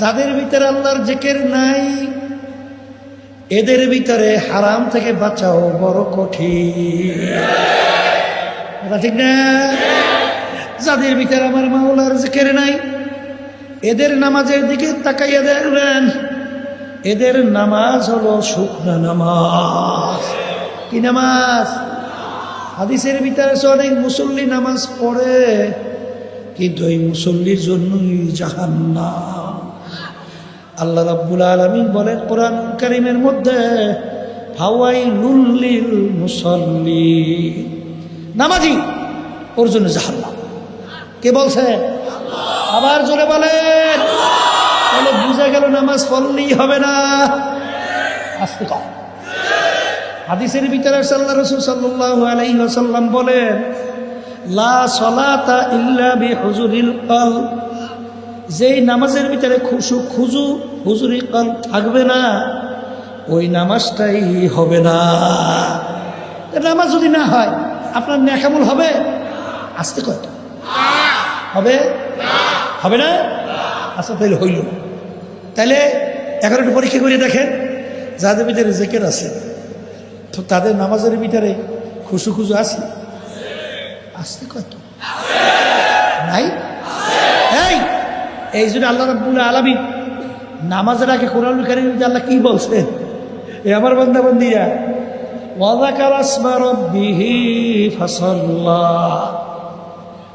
যাদের ভিতরে আল্লাহর জেকের নাই, এদের ভিতরে হারাম থেকে বাঁচাও বড় কঠিন। ঠিক না? যাদের ভিতরে আমার মাওলার জেকের নাই, এদের নামাজের দিকে তাকাইয়া দেখবেন, এদের নামাজ হলো শুকনা নামাজ। কি নামাজ? হাদিসের ভিতরে অনেক মুসল্লি নামাজ পড়ে, কিন্তু এই মুসল্লির জন্যই জাহান্নাম। আল্লাহ রাব্বুল আলামিন বলেন কোরআন কারিমের মধ্যে ফাওয়াই লুল্লিল মুসল্লি নামাজি ওর জন্য জাহান্নাম। কে বলছে? আবার জোরে বলেন। তাহলে বুঝে গেল নামাজ পড়লেই হবে না। আসতে কম হাদিসের ভিতরে সাল্লাহ রসুল সাল্লাহ আলাইহি ওয়াসাল্লাম বলেন লা সলাতা ইল্লা বি হুজুরিল যেই নামাজের ভিতরে খুশু খুজু, হুজুরি কল থাকবে না, ওই নামাজটাই হবে না। নামাজ যদি না হয়, আপনার ন্যাকামল হবে? আসতে কত হবে? হবে না? আচ্ছা তাহলে হইল। তাহলে এখন একটু পরীক্ষা করে দেখেন, যাদের ভিতরে জেকের আছে, তো তাদের নামাজের ভিতরে খুশু খুশু আছে? আসতে কত নাই? এই! এই জন্য আল্লাহ রাব্বুল আলামিন নামাজের আগে কোরআন কারিমে আল্লাহ কি বলছেন? এ আমার বান্দা বান্দিরা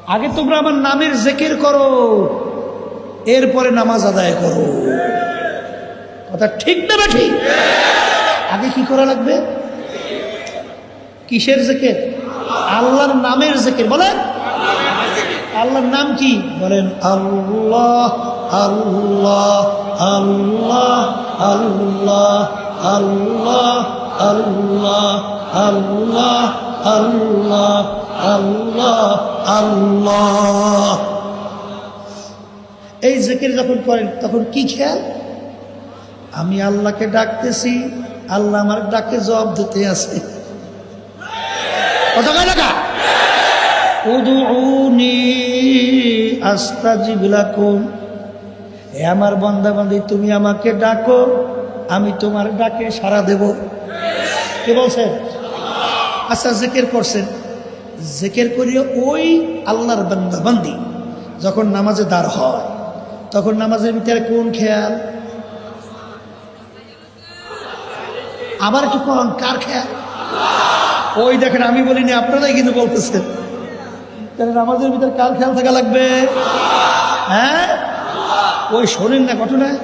আগে তোমরা আমার নামের জেকের করো, এরপরে নামাজ আদায় করো। কথা ঠিক না বা ঠিক? আগে কি করা লাগবে? কিসের জেকের? আল্লাহর নামের জেকের। বলেন। আল্লাহর নাম কি? বলেন, আল্লাহ আল্লাহ আল্লাহ আল্লাহ আল্লাহ আল্লাহ আল্লাহ আল্লাহ আল্লাহ আল্লাহ। এই জেকের যখন করেন, তখন কি খেয়াল? আমি আল্লাহকে ডাকতেছি, আল্লাহ আমার ডাকে জবাব দিতে আছে। কথা আমার বান্দা বান্দি তুমি আমাকে ডাকো, আমি তোমার ডাকে সাড়া দেব। কে বলছেন আচ্ছা জেকের করছেন। জেকের করিয়ে ওই আল্লাহর বান্দা বান্দি যখন নামাজে দাঁড় হয়, তখন নামাজের ভিতরে কোন খেয়াল? আবার একটু কন, কার খেয়াল? ওই দেখেন, আমি বলিনি, আপনারাই কিন্তু বলতেছেন। তাহলে নামাজের ভিতরে কার খেয়াল থাকা লাগবে? হ্যাঁ? ওই শোনেন না ঘটনা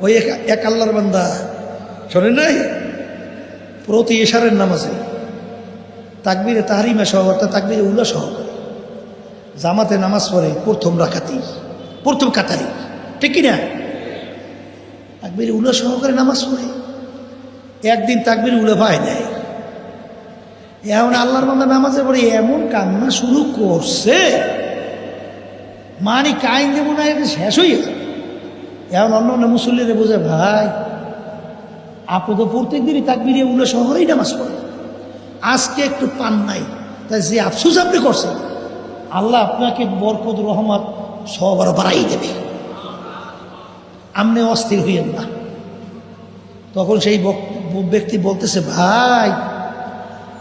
ওই এক আল্লাহর বান্দা। শোনেন নাই? প্রতি এশারের নামাজে। তাকবিরে তাহারিমা সহ, অর্থাৎ তাকবিরে উল্লা সহকারে জামাতে নামাজ পড়ে, প্রথম রাখাতি প্রথম কাতারি। ঠিক কিনা? তাকবিরে উল্লা সহকারে নামাজ পড়ে। একদিন তাকবির উল্লে পায় নাই। এমন আল্লাহর বান্দা নামাজের পরে এমন কান্না শুরু করছে মানি কাইন দেব না এটা শেষ হয়ে গেছে। এমন অন্য অন্য মুসল্লিরে বোঝে, ভাই আপনি তো প্রত্যেক দিনই তাকবিরে উল্লে শহরেই নামাজ পড়ে। আজকে একটু পান নাই, তাই যে আফসুস আপনি করছেন, আল্লাহ আপনাকে বরকত, রহমত সবার বাড়াই দেবে। আপনি অস্থির হইয়েন না। তখন সেই ব্যক্তি বলতেছে, ভাই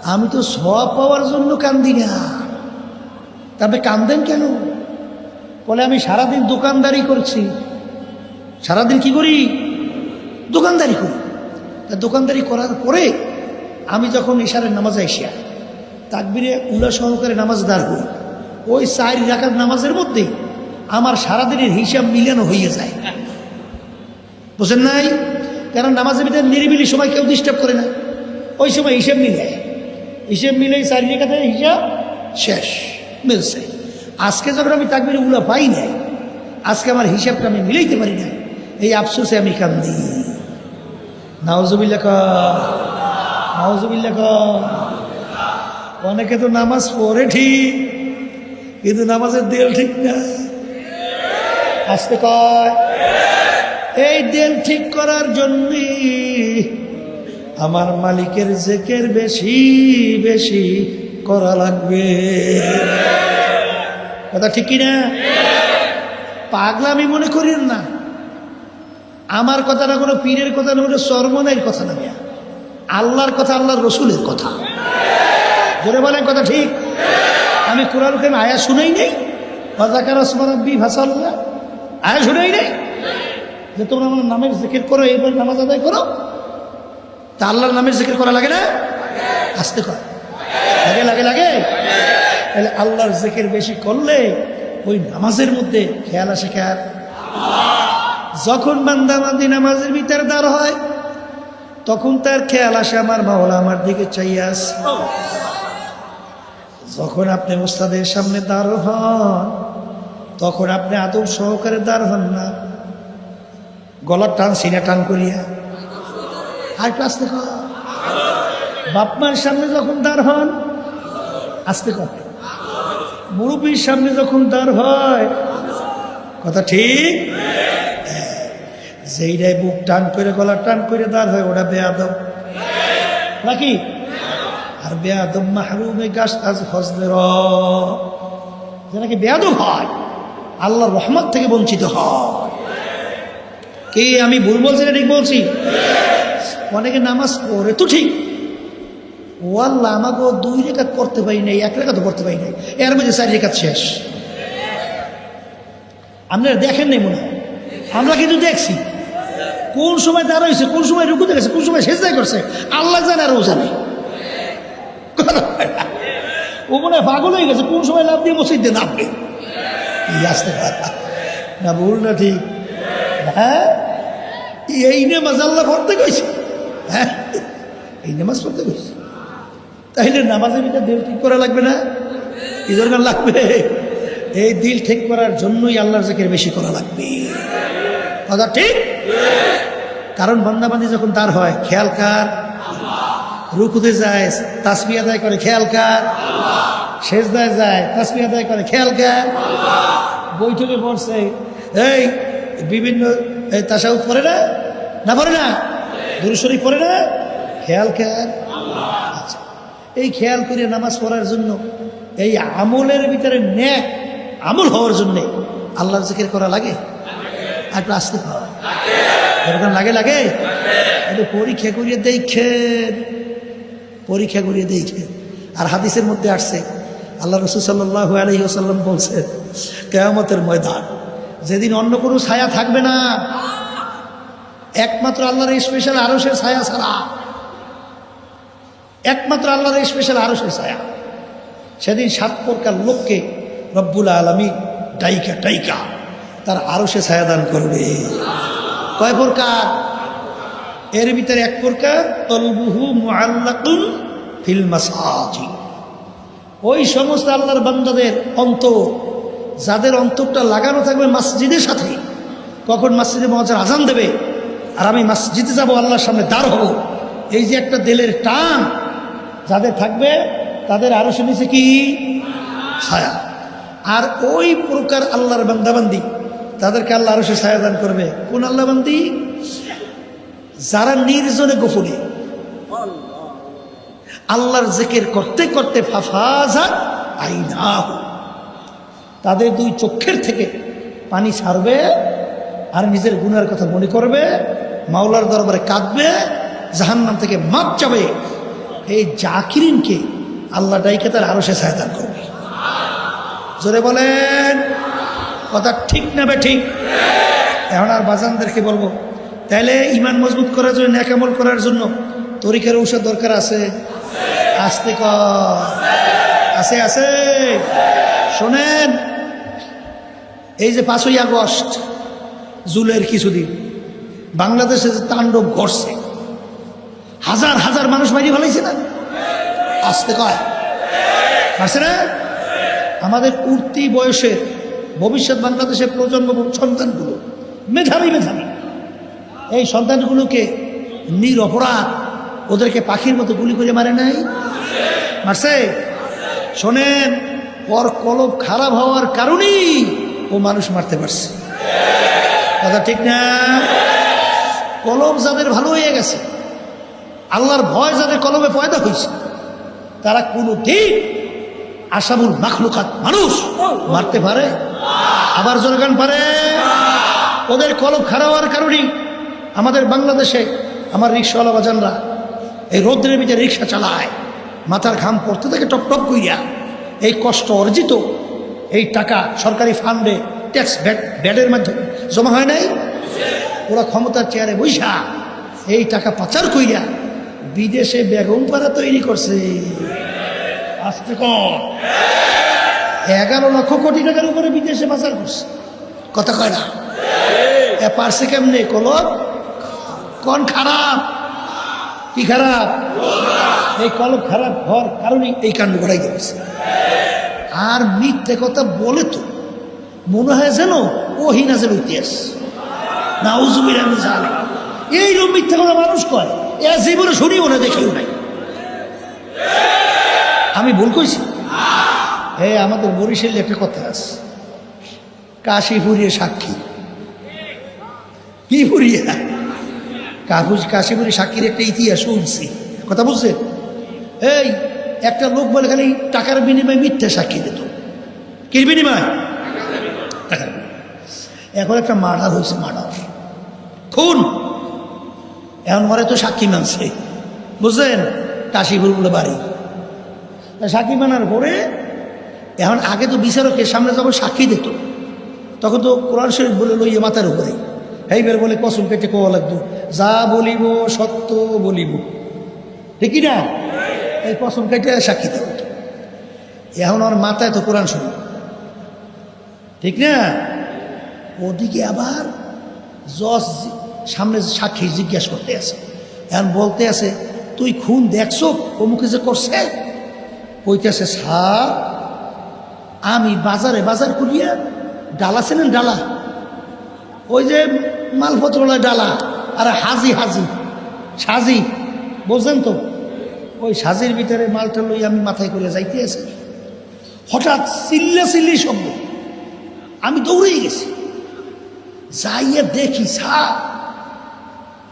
আমি তো সব পাওয়ার জন্য কান্দি না। তবে কান্দেন কেন? বলে, আমি সারাদিন দোকানদারি করছি। সারাদিন কি করি? দোকানদারি করি। তা দোকানদারি করার পরে আমি যখন ইশারের নামাজ আইসিয়া তাকবিরে উল্লা সহকারে নামাজ দাঁড় করি, ওই চার রাখার নামাজের মধ্যে আমার সারাদিনের হিসাব মিলানো হয়ে যায়। বুঝেন নাই? কারণ নামাজের ভিতরে নিরিবিলি সময় কেউ ডিস্টার্ব করে না। ওই সময় হিসাব মিলে। হিসেব মিলে চারি রেখাতে হিসাব শেষ। মিলছে। আজকে যখন আমি তাকবির উলা পাই নাই, আজকে আমার হিসাবটা আমি মিলাইতে পারি না এই আফসোসে আমি কান্দি। নাওজবিল্লা ক নাওজবিল্লা ক। অনেকে তো নামাজ পড়ে ঠিক, কিন্তু নামাজের দেল ঠিক না। আসতে কয়? এই দেল ঠিক করার জন্যে আমার মালিকের জেকের বেশি বেশি করা লাগবে। কথা ঠিক কিনা? পাগলামি মনে করিন না। আমার কথা না, কোনো পীরের কথা না, কোনো সরমনের কথা না আল্লাহর কথা, আল্লাহর রসুলের কথা। জোরে বলেন কথা ঠিক? আমি কোরআন কেন আয়া শুনেই নেই। অজাকার ওসমানব্বী ভাষাল্লাহ আয়া শুনেই নেই? যে তোমরা আমার নামের জিকির করো এইবার নামাজ আদায় করো। তা আল্লাহর নামের জিকির করা লাগে না? আসতে কর। লাগে লাগে লাগে। তাহলে আল্লাহর জিকির বেশি করলে ওই নামাজের মধ্যে খেয়াল আসে খেয়াল যখন বান্দাবান্দি নামাজের ভিতরে দাঁড় হয়, তখন তার খেয়াল আসে, আমার মাওলা আমার দিকে চাইয়াস যখন আপনি ওস্তাদের সামনে দাঁড় হন, তখন আপনি আদৌ সহকারে দাঁড় হন না। গলার টান, সিনা টান করিয়া আর একটু আস্তে কর বাপমার সামনে যখন দাঁড় হন, আস্তে কর মুরব্বীর সামনে যখন দাঁড় হয়, কথা ঠিক? যেইটাই বুক টান করে, গলা টান করে দাঁড় হয়, ওটা বেয়াদব। নাকি? আর বেয়াদব মাহরুমে গাছ আজ ফজলের যে নাকি বেয়াদব হয় আল্লাহর রহমত থেকে বঞ্চিত হয়। কি আমি ভুল বলছি না ঠিক বলছি? অনেকে নামাজ পড়ে তো ঠিক। ও আল্লাহ আমাকে দুই রেখাত পড়তে পারি নাই, এক রেখাত পড়তে পারি নাই। এর মধ্যে চার রেখাত শেষ। আপনারা দেখেন নাই মনে আমরা কিন্তু দেখছি। কোন সময় দাঁড়াইছে কোন সময় রুকুতে গেছে কোন সময় সেজদাই করছে, আল্লাহ জানে আর ও জানে। ও মনে হয় পাগল হয়ে গেছে, কোন সময় লাভ দিয়ে মসজিদে নামবে। এই আসতে না, ভুল না ঠিক। হ্যাঁ? এই নামাজ আল্লাহ পড়তে কইছে। হ্যাঁ? এই নামাজ পড়তে কইছে তাইলে নামাজের ভিতরে দিল ঠিক করা লাগবে না? কি দরকার লাগবে? এই দিল ঠিক করার জন্যই আল্লাহর জাকের বেশি করা লাগবে। কথা ঠিক? কারণ বান্দাবান্দি যখন তার হয়, খেয়াল কার। রুকুতে যায় তাসমি আদায় করে, খেয়াল কার। শেষদায় যায় তাসমি আদায় করে, খেয়াল কার। বৈঠকে পড়ছে এই, বিভিন্ন, এই তাসাউদ পড়ে না? না পড়ে না? দুরুশরী পড়ে না? খেয়াল কার। আচ্ছা এই খেয়াল করে নামাজ পড়ার জন্য, এই আমলের ভিতরে ন্যাক আমল হওয়ার জন্যে আল্লাহর জিকির করা লাগে? একটু আসতে এরকম লাগে লাগে? পরীক্ষা করিয়ে দেখেন পরীক্ষা করিয়ে দেখেন আর হাদিসের মধ্যে আসছে, আল্লাহ রসুল সাল্লাহ আলহি আসাল্লাম বলছেন, কেয়ামতের ময়দান, যেদিন অন্য কোনো ছায়া থাকবে না একমাত্র আল্লাহর স্পেশাল আরসের ছায়া ছাড়া। একমাত্র আল্লাহর স্পেশাল আরসের ছায়া। সেদিন সাত প্রকার লোককে রব্বুল আলমী ডাইকা টাইকা তার আরও সে ছায়া দান করবে। কয় প্রকার? এর ভিতরে এক প্রকার, তলবুহু মুআল্লাকুন ফিল ওই সমস্ত আল্লাহর বান্দাদের অন্তর, যাদের অন্তরটা লাগানো থাকবে মসজিদের সাথে, কখন মসজিদে মহাজার আজান দেবে আর আমি মসজিদে যাব, আল্লাহর সামনে দাঁড় হব। এই যে একটা দেলের টান, যাদের থাকবে, তাদের আরও শুনেছে কি? ছায়া। আর ওই প্রকার আল্লাহর বান্দাবান্দি, তাদেরকে আল্লাহ আরও সে ছায়া দান করবে। কোন আল্লাহ বান্দি যারা নির্জনে গোপনে। আল্লাহর জেকের করতে করতে ফাফাজা আইনা তাদের দুই চক্ষের থেকে পানি ছাড়বে আর নিজের গুনার কথা মনে করবে। মাওলার দরবারে কাঁদবে, জাহান্নাম থেকে মাপ যাবে এই জাকিরিনকে আল্লাহ ডাইকে তার আরও সে সায়দান করবে। জোরে বলেন, কথা ঠিক না বে ঠিক? এখন আর বাজানদেরকে বলব তাহলে ইমান মজবুত করার জন্য ন্যাকামল করার জন্য তরিকার ঔষধ দরকার আছে? আসতে আছে আছে। শোনেন, এই যে পাঁচই আগস্ট, জুলের কিছুদিন। বাংলাদেশে যে তাণ্ডব ঘটছে, হাজার হাজার মানুষ মারি ফেলাইছে না? আসতে কয়। না? আমাদের উঠতি বয়সের ভবিষ্যৎ বাংলাদেশের প্রজন্ম সন্তানগুলো, মেধাবী মেধাবী, এই সন্তানগুলোকে নিরপরাধ, ওদেরকে পাখির মতো গুলি করে মারে নাই? মারছে শোনেন ওর কলব খারাপ হওয়ার কারণেই ও মানুষ মারতে পারছে। কথা ঠিক না? কলম যাদের ভালো হয়ে গেছে, আল্লাহর ভয় যাদের কলমে পয়দা হয়েছে, তারা কোনো দিন আসামুল মাখলুকাত মানুষ মারতে পারে, আবার জনগণ পারে। ওদের কলম খারাপ হওয়ার কারণেই আমাদের বাংলাদেশে আমার রিক্সাওয়ালা বাজানরা এই রৌদ্রের ভিতরে রিক্সা চালায়, মাথার ঘাম পড়তে থাকে, টপ টপ কইরা। এই কষ্ট অর্জিত এই টাকা সরকারি ফান্ডে ট্যাক্স ব্যাডের মাধ্যমে জমা হয় নাই। ওরা ক্ষমতার চেয়ারে বৈশা। এই টাকা পাচার কইরা বিদেশে বেগম পাড়া তৈরি করছে। আসতে কম এগারো লক্ষ কোটি টাকার উপরে বিদেশে পাচার করছে। কথা কয় না? এ পারছে কেমনে? কলব? কোন খারাপ? কি খারাপ? এই কলব খারাপ হওয়ার কারণে এই কাণ্ড ঘটাই দিয়েছে। আর মিথ্যে কথা বলে তো মনে হয় যেন ও হিনাজের ইতিহাস না উজুবির আমি এইরকম মিথ্যে কথা মানুষ কয়? এ জীবনে শুনিও না, দেখিও নাই। আমি ভুল কইছি? এই আমাদের বরিশালে একটা কথা আছে। কাশি ফুরিয়ে সাক্ষী। কি ফুরিয়ে কাকুজ কাশিপুরি সাক্ষীর একটা ইতিহাস শুনছি। কথা বুঝছেন? এই, একটা লোক বলে খালি টাকার বিনিময়ে মিথ্যা সাক্ষী দিত। কি বিনিময়ে। এখন একটা মার্ডার হয়েছে, মার্ডার। খুন। এখন মরে তো সাক্ষী মানছে। বুঝলেন? কাশীপুর বলে বাড়ি সাক্ষী মানার পরে এখন আগে তো বিচারকের সামনে যখন সাক্ষী দিত, তখন তো কোরআন শরীফ বলে লইয়ে মাথার উপরে। এইবার বলে কসম কেটে কোয়া লাগতো যা বলিব সত্য বলিব। ঠিকই না এই কসম কেটে সাক্ষী দেব এখন আমার মাথায় তো কোরআন শরীফ। ঠিক না? ওদিকে আবার জজ সামনে সাক্ষী জিজ্ঞাসা করতে আছে। এখন বলতে আছে, তুই খুন দেখছ? অমুকে যে করছে? কইতেছে, স্যার, আমি বাজারে বাজার করিয়া ডালা ছিলেন ডালা। ওই যে মালপত্রলায় ডালা। আর হাজি হাজি, সাজি বুঝলেন তো? ওই সাজির ভিতরে মালটা লই আমি মাথায় করে যাইতে আছি। হঠাৎ চিল্লা চিল্লি শব্দ। আমি দৌড়েই গেছি। যাইয়া দেখি সা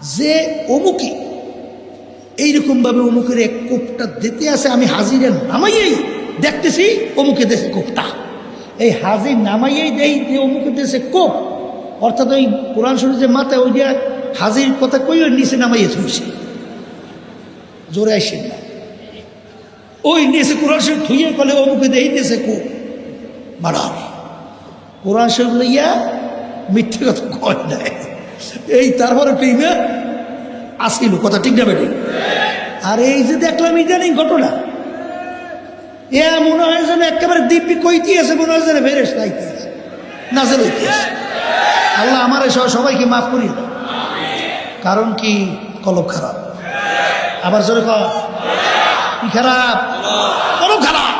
যে অমুকে, এইরকমভাবে অমুকের এক কোপটা দিতে আছে আমি হাজিরে নামাইয়েই দেখতেছি অমুকে দেশে কোপটা। এই হাজির নামাইয়েই দেই যে অমুকে দেশে কোপ। অর্থাৎ ওই কোরআন শরীফ যে মাথায় ওই যে হাজির কথা কই ওই নিচে নামাইয়ে থুইছে। জোরে আসেন না। ওই নিচে কোরআন শরীফ থুইয়ে কলে অমুকে দেই দেশে কোপ। মারার। কোরআন শরীফ লইয়া মিথ্যে কথা কয় নাই। এই তারপরে টিমে আসিল, কথা ঠিক না বেটি? আর এই যে দেখলাম ইদানিং ঘটনা, এ মনে হয় যেন একেবারে দিব্যি কইতে আছে, মনে হয় যেন ফেরেস তাইতে আছে নাজের ইতিহাস আল্লাহ আমার সহ সবাইকে মাফ করি কারণ কি? কলব খারাপ। আবার জোরে কি খারাপ? কলব খারাপ।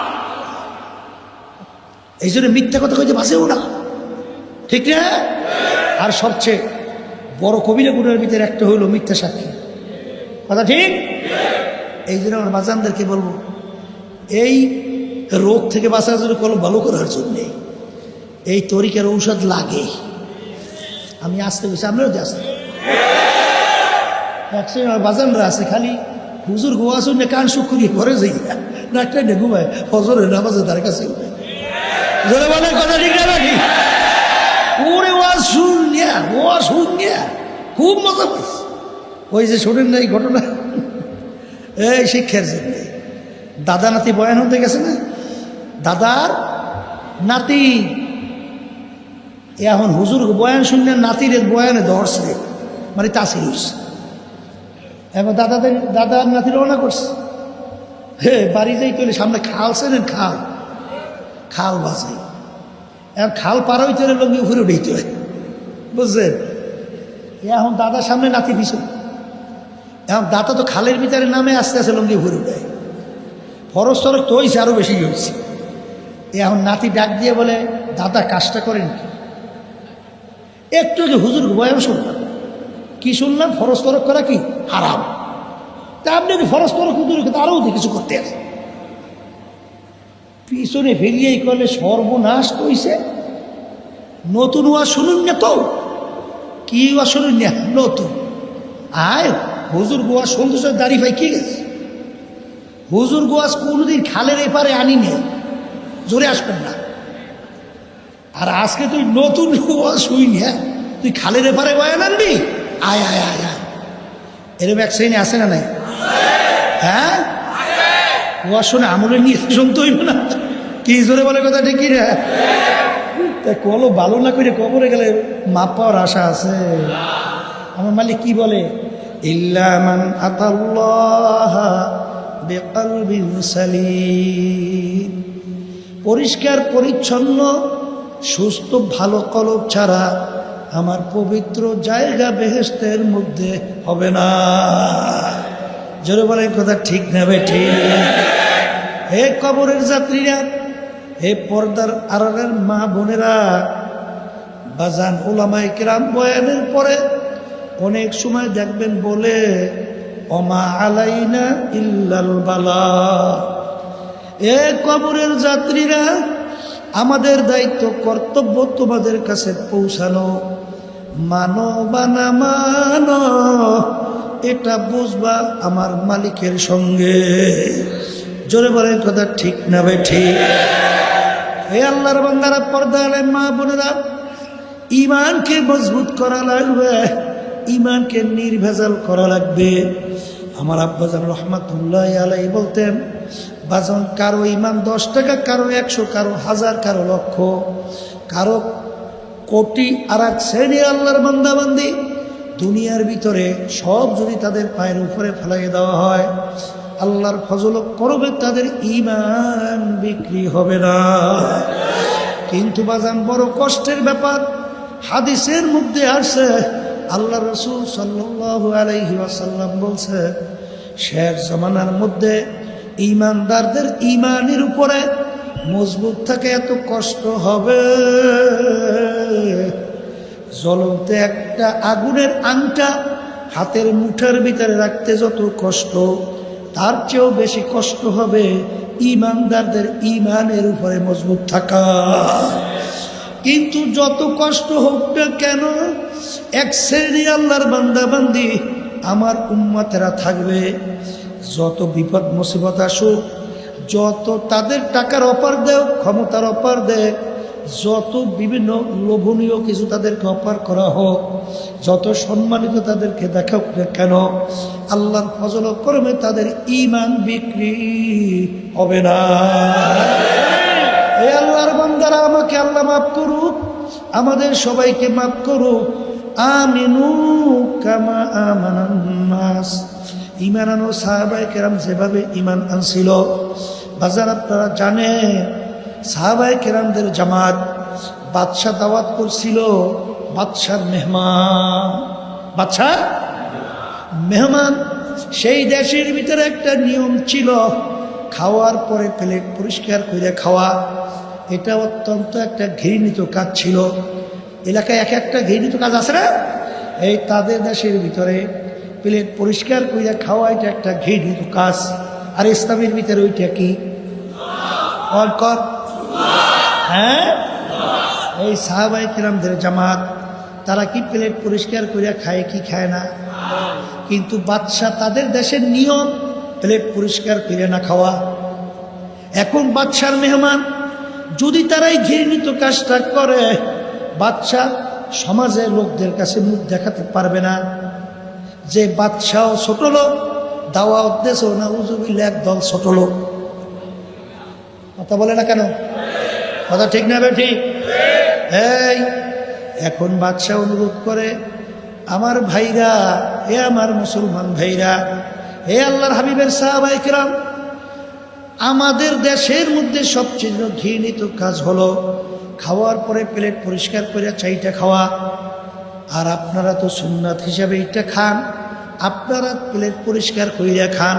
এই জন্য মিথ্যা কথা কইতে বাঁচেও না। ঠিক না? আর সবচেয়ে বড় কবিরা গুণের ভিতরে একটা হইল মিথ্যা সাক্ষী। কথা ঠিক? এই জন্য আমার বাজানদেরকে বলব, এই রোগ থেকে বাঁচার জন্য কলম ভালো করার জন্যে এই তরিকার ঔষধ লাগে। আমি আসতে বসে যে আসতে আমার বাজানরা আছে, খালি হুজুর গোয়া শুনে কান শুকুরি ঘরে যাই। না একটা নে ঘুমায় নামাজে তার কাছে কথা ঠিক না নাকি? ওরে ওয়াজ শুনিয়া ওয়াজ শুনিয়া খুব মজা পাইছে। ওই যে শোনেন না এই ঘটনা? এই শিক্ষার জন্য। দাদা নাতি বয়ান হতে গেছে না? দাদার নাতি এখন হুজুর বয়ান শুনলে নাতির বয়ানে ধরছে মানে তাসির হইছে। এখন দাদাদের, দাদার নাতি রওনা করছে। হে, বাড়ি যাই কইলে সামনে খাল চেনেন, খাল। খাল বাজে। এখন খাল পার হইতে লোক ঘুরে উঠেইতে হয়। বুঝছেন এখন দাদার সামনে নাতি পিছু এখন দাদা তো খালের ভিতরে নামে আস্তে আস্তে লঙ্গি ঘুরে উঠায় ফরজ তরক তো হয়েছে আরও বেশি হয়েছে এখন নাতি ডাক দিয়ে বলে, দাদা, কাজটা করেন কি? একটু যে হুজুর বয়ান শুনলাম। কি শুনলাম? ফরজ তরক করা কি? হারাম। তা আপনি যদি ফরজ তরক হুজুর আরও কিছু করতে আছে? পিছনে ফিরিয়েই করলে সর্বনাশ কইছে। নতুন ওয়া শুনুন না তো। কি ওয়া শুনুন না নতুন আয়, হুজুর গোয়া সন্তুষ্ট দাড়ি ভাই কি গেছে। হুজুর গোয়াস কোনোদিন খালের এপারে আনি নেই। জোরে আসবেন না। আর আজকে তুই নতুন গোয়া শুই হ্যাঁ? তুই খালের এপারে বয়ান আনবি? আয় আয় আয় আয়। এরকম এক শ্রেণি আছে না নাই? হ্যাঁ? গোয়া শুনে আমলে নিয়ে শুনতে হইব না। কি জোরে বলে কথা ঠিক রে তা কলো ভালো না করে কবরে গেলে মাপ পাওয়ার আশা আছে। আমার মালিক কি বলে? ইল্লামান পরিষ্কার, পরিচ্ছন্ন, সুস্থ, ভালো কলব ছাড়া আমার পবিত্র জায়গা বেহেস্তের মধ্যে হবে না। জোরে বলে কথা ঠিক নেবে ঠিক। হে কবরের যাত্রীরা হে পর্দার আড়ালের মা বোনেরা, বাজান ওলামাই কিরাম বয়ানের পরে অনেক সময় দেখবেন বলে অমা আলাইনা ইল্লাল বালা। এ কবরের যাত্রীরা, আমাদের দায়িত্ব, কর্তব্য তোমাদের কাছে পৌঁছানো। মানো বা না মানো, এটা বুঝবা আমার মালিকের সঙ্গে। জোরে বলেন কথা ঠিক না ভাই, ঠিক। হে আল্লাহর বান্দারা পর্দা আলেন মা বোনেরা ইমানকে মজবুত করা লাগবে ইমানকে নির্ভেজাল করা লাগবে। আমার আব্বাজান রহমাতুল্লাহ আলাই বলতেন, বাজন কারও ইমান দশ টাকা, কারও একশো, কারও হাজার, কারও লক্ষ, কারও কোটি আর এক শ্রেণির আল্লাহর বান্দাবান্দি। দুনিয়ার ভিতরে সব যদি তাদের পায়ের উপরে ফেলাই দেওয়া হয় আল্লাহর ফজল করবে, তাদের ইমান বিক্রি হবে না। কিন্তু বাজান, বড় কষ্টের ব্যাপার, হাদিসের মধ্যে আসে আল্লাহ রসুল সাল্লাহ ওয়াসাল্লাম বলছে শের জমানার মধ্যে ইমানদারদের ইমানের উপরে মজবুত থাকে, এত কষ্ট হবে। জ্বলতে একটা আগুনের আংটা হাতের মুঠার ভিতরে রাখতে যত কষ্ট তার চেয়েও বেশি কষ্ট হবে ইমানদারদের ইমানের উপরে মজবুত থাকা। কিন্তু যত কষ্ট হোক না কেন, এক শ্রেণি আল্লাহর বান্দাবান্দি আমার উম্মাতেরা থাকবে। যত বিপদ মুসিবত আসুক, যত তাদের টাকার অপার দেয় ক্ষমতার অপার দেয় যত বিভিন্ন লোভনীয় কিছু তাদেরকে অপার করা হোক, যত সম্মানিত তাদেরকে দেখাক না কেন, আল্লাহর ফজল কর্মে তাদের ইমান বিক্রি হবে না। এই আল্লাহর বান্দারা আমাকে আল্লাহ মাফ করুক, আমাদের সবাইকে মাফ করুক। আমিনু কামা আমানান্নাস ইমান আনো সাহাবাই কেরাম যেভাবে ইমান আনছিল, বাজার আপনারা জানেন সাহাবাই কেরামদের জামাত বাদশাহ দাওয়াত করছিল, বাদশার মেহমান। বাদশাহ? মেহমান। সেই দেশের ভিতরে একটা নিয়ম ছিল, খাওয়ার পরে প্লেট পরিষ্কার করে খাওয়া। এটা অত্যন্ত একটা ঘৃণিত কাজ ছিল। এলাকায় এক একটা ঘৃণিত কাজ আছে না? এই তাদের দেশের ভিতরে প্লেট পরিষ্কার করে খাওয়া, এটা একটা ঘৃণিত কাজ। আর ইসলামের ভিতরে ওইটা কি? কর হ্যাঁ? এই সাহাবাই কিরামদের জামাত, তারা কি প্লেট পরিষ্কার করিয়া খায়, কি খায় না? কিন্তু বাদশাহ তাদের দেশের নিয়ম, প্লেট পরিষ্কার করে না খাওয়া। এখন বাদশার মেহমান, যদি তারাই ঘৃণিত কাজটা করে, বাদশাহ সমাজের লোকদের কাছে মুখ দেখাতে পারবে না। যে বাদশাহ ছোট লোক, দাওয়া উদ্দেশ্য না উজুবিল একদল ছোট লোক। কথা বলে না কেন? কথা ঠিক না বে ঠিক এই, এখন বাদশাহ অনুরোধ করে, আমার ভাইরা, এ আমার মুসলমান ভাইরা হে আল্লাহর হাবিবের সাহাবাইকরাম আমাদের দেশের মধ্যে সবচেয়ে ঘৃণিত কাজ হলো খাওয়ার পরে প্লেট পরিষ্কার করে চাইটা খাওয়া। আর আপনারা তো সুন্নাত হিসাবে এটা খান, আপনারা প্লেট পরিষ্কার কইরা খান।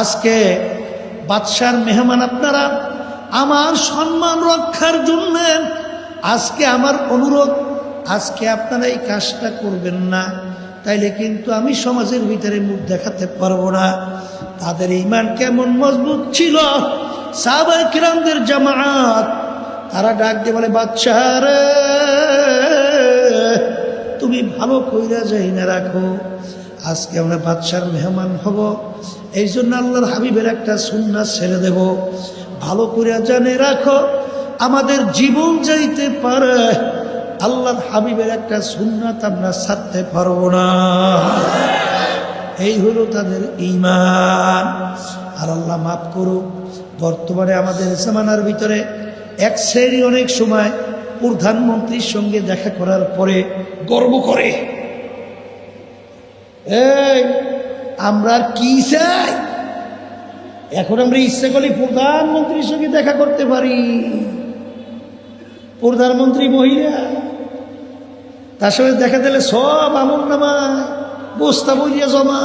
আজকে বাদশার মেহমান আপনারা আমার সম্মান রক্ষার জন্য আজকে আমার অনুরোধ, আজকে আপনারা এই কাজটা করবেন না। তাইলে কিন্তু আমি সমাজের ভিতরে মুখ দেখাতে পারব না। তাদের ইমান কেমন মজবুত ছিল? সাহাবাই কিরামদের জামাত, তারা ডাক দিয়ে বলে বাচ্চা রে, তুমি ভালো কইরা যাই না রাখো। আজকে আমরা বাচ্চার মেহমান হব। এই জন্য আল্লাহর হাবিবের একটা সুন্না ছেড়ে দেব। ভালো করে জানে রাখো, আমাদের জীবন যাইতে পারে, আল্লাহর হাবিবের একটা সুন্নাত আমরা ছাড়তে পারব না। এই হলো তাদের ইমান আর আল্লাহ মাফ করুক, বর্তমানে আমাদের জামানার ভিতরে এক শ্রেণি অনেক সময় প্রধানমন্ত্রীর সঙ্গে দেখা করার পরে গর্ব করে। এই, আমরা কি চাই? এখন আমরা ইচ্ছে করলে প্রধানমন্ত্রীর সঙ্গে দেখা করতে পারি। প্রধানমন্ত্রী মহিলা, তার সঙ্গে দেখা দিলে সব আমল নামায় বস্তা বইয়া জমা।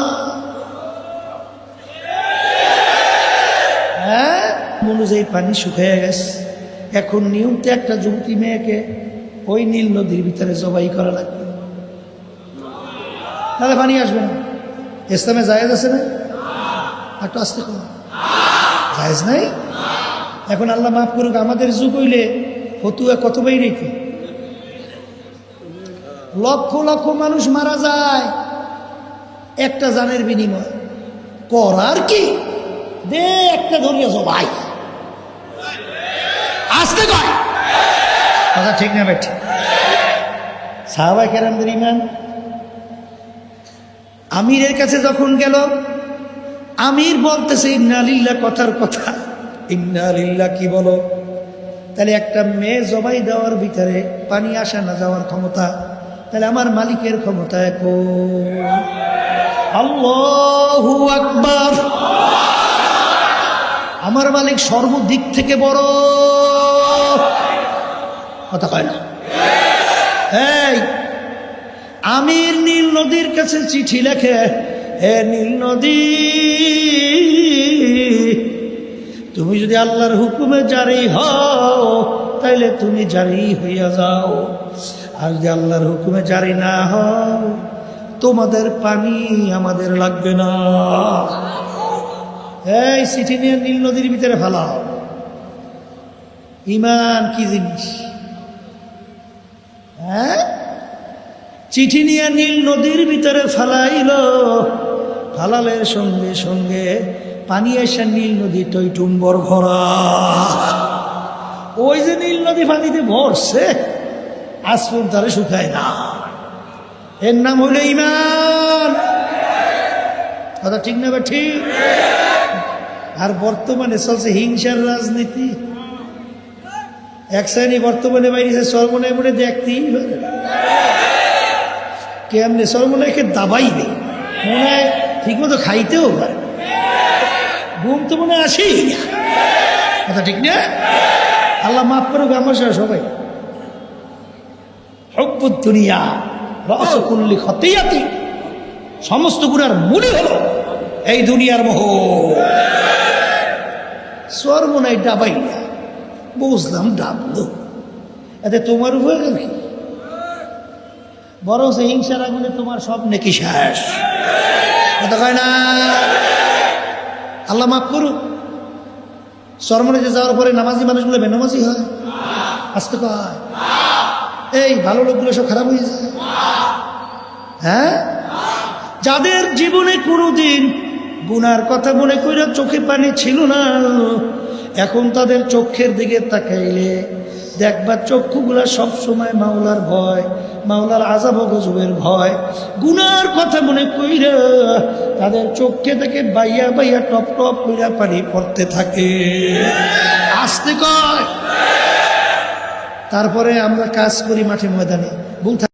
হ্যাঁ? অনুযায়ী পানি শুকিয়ে গেছে। এখন নিয়মতে একটা যুবতী মেয়েকে ওই নীল নদীর ভিতরে জবাই করা লাগবে। তাহলে পানি আসবে না। ইসলামে জায়েজ আছে না? একটু আসতে কম জায়েজ নাই? এখন আল্লাহ মাফ করুক, আমাদের যুগ হইলে ফতুয়া কত বাই রেখে? লক্ষ লক্ষ মানুষ মারা যায় একটা জানের বিনিময়। করার কি? দে একটা ধরিয়া ভাই। আসতে কয়। কথা ঠিক না বেঠ। সাহাবাই কেরামদের ইমান আমিরের কাছে যখন গেল আমির বলতেছে ইন্নালিল্লা কথার কথা। ইন্নালিল্লা কি বলো? তাহলে একটা মেয়ে জবাই দেওয়ার ভিতরে পানি আসা না যাওয়ার ক্ষমতা। তাহলে আমার মালিকের ক্ষমতা আল্লাহু আকবার। আমার মালিক সর্বদিক থেকে বড়। কথা কয় না। এই, আমির নীল নদীর কাছে চিঠি লেখে হে নীল নদী, তুমি যদি আল্লাহর হুকুমে জারি হও, তাইলে তুমি জারি হইয়া যাও। আর যদি আল্লাহর হুকুমে জারি না হও, তোমাদের পানি আমাদের লাগবে না। এই চিঠি নিয়ে নীল নদীর ভিতরে ফেলাও। ইমান কি জিনিস? হ্যাঁ? চিঠি নিয়ে নীল নদীর ভিতরে ফালাইল। ফালালের সঙ্গে সঙ্গে পানি এসে নীল নদী টইটুম্বর ভরা। ওই যে নীল নদী পানিতে ভরছে আসপুর তারে শুকায় না। এর নাম হইল ইমান কথা ঠিক না ঠিক? আর বর্তমানে চলছে হিংসার রাজনীতি। এক শ্রেণি বর্তমানে বাইরে সর্বনে মনে দেখতেই পারে না। দাবাই দাবাইবে মনে হয় ঠিক মতো খাইতেও পারে। ঘুম তো মনে হয় আসেই। না কথা ঠিক না? আল্লাহ মাফ করুক আমার সবাই। হব্বুদ দুনিয়া রসকুল্লি খতিয়াতি, সমস্ত গুণার মূলই হলো এই দুনিয়ার মোহ। সর্বনাই ডাবাই না বুঝলাম ডাবলো। এতে তোমার উপরে কি? বরং হিংসার আগুনে তোমার সব নেকি শেষ। কথা কয় না? আল্লাহ মাফ করুক। সরমনে যাওয়ার পরে নামাজি মানুষগুলো বেনামাজি হয়। আসতে কয় এই ভালো লোকগুলো সব খারাপ হয়ে যায়। হ্যাঁ? যাদের জীবনে কোনোদিন গুনার কথা মনে করে চোখে পানি ছিল না, এখন তাদের চোখের দিকে তাকাইলে দেখবার চক্ষুগুলা সব সময় মাওলার ভয়, মাওলার আজাব গজবের ভয়। গুনার কথা মনে কইরা তাদের চোখে থেকে বাইয়া বাইয়া টপ টপ কইরা পানি পড়তে থাকে। আসতে কয়। তারপরে আমরা কাজ করি মাঠে ময়দানে। থাকে